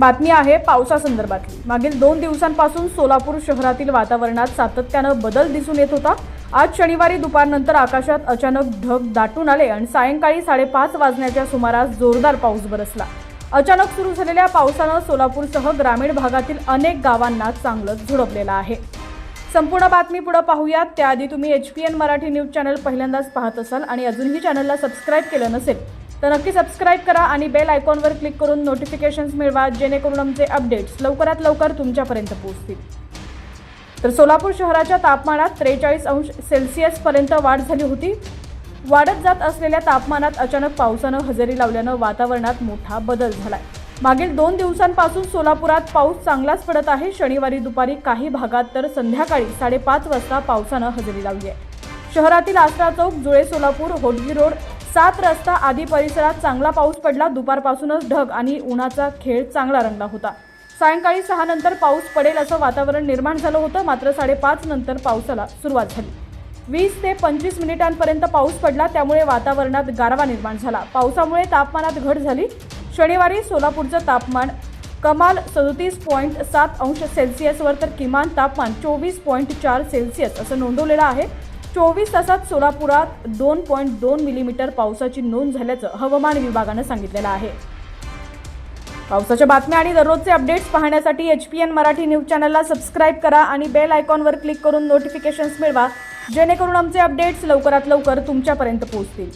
बातमी आहे पावसासंदर्भातली. मागील दोन दिवसांपासून सोलापूर शहरातील वातावरणात सातत्यानं बदल दिसून येत होता. आज शनिवारी दुपारनंतर आकाशात अचानक ढग दाटून आले आणि सायंकाळी साडेपाच वाजण्याच्या सुमारास जोरदार पाऊस बरसला. अचानक सुरू झालेल्या पावसानं सोलापूरसह ग्रामीण भागातील अनेक गावांना चांगलंच झुडपलेलं आहे. संपूर्ण बातमी पुढे पाहूयात. त्याआधी तुम्ही H P N Marathi news channel पहिल्यांदाच पाहत असाल आणि अजूनही चॅनलला सबस्क्राईब केलं नसेल तर नक्की सबस्क्राईब करा आणि बेल आयकॉनवर क्लिक करून नोटिफिकेशन्स मिळवा जेणेकरून आमचे अपडेट्स लवकरात लवकर तुमच्यापर्यंत पोहोचतील. तर सोलापूर शहराच्या तापमानात त्रेचाळीस अंश सेल्सिअसपर्यंत वाढ झाली होती. वाढत जात असलेल्या तापमानात अचानक पावसानं हजेरी लावल्यानं वातावरणात मोठा बदल झालाय. मागील दोन दिवसांपासून सोलापुरात पाऊस चांगलाच पडत आहे. शनिवारी दुपारी काही भागात तर संध्याकाळी साडेपाच वाजता पावसानं हजेरी लावली आहे. शहरातील आसरा चौक जुळे सोलापूर होडगी रोड सात रस्ता आदी परिसरात चांगला पाऊस पडला. दुपारपासूनच ढग आणि उन्हाचा खेळ चांगला रंगला होता. सायंकाळी सहा नंतर पाऊस पडेल असं वातावरण निर्माण झालं होतं. मात्र साडेपाच नंतर पावसाला सुरुवात झाली. वीस ते पंचवीस मिनिटांपर्यंत पाऊस पडला. त्यामुळे वातावरणात गारवा निर्माण झाला. पावसामुळे तापमानात घट झाली. शनिवारी सोलापूरचं तापमान कमाल सदोतीस पॉईंट सात अंश सेल्सिअसवर तर किमान तापमान चोवीस पॉईंट चार सेल्सिअस असं नोंदवलेलं आहे. चोवीस तासात सोलापुरात दोन पॉईंट दोन मिलीमीटर पावसाची नोंद झाल्याचं हवामान विभागानं सांगितलेलं आहे. पावसाच्या बातम्या आणि दररोजचे अपडेट्स पाहण्यासाठी H P N Marathi news चॅनलला सबस्क्राईब करा आणि बेल आयकॉनवर क्लिक करून नोटिफिकेशन्स मिळवा जेणेकरून आमचे अपडेट्स लवकरात लवकर तुमच्यापर्यंत पोहोचतील.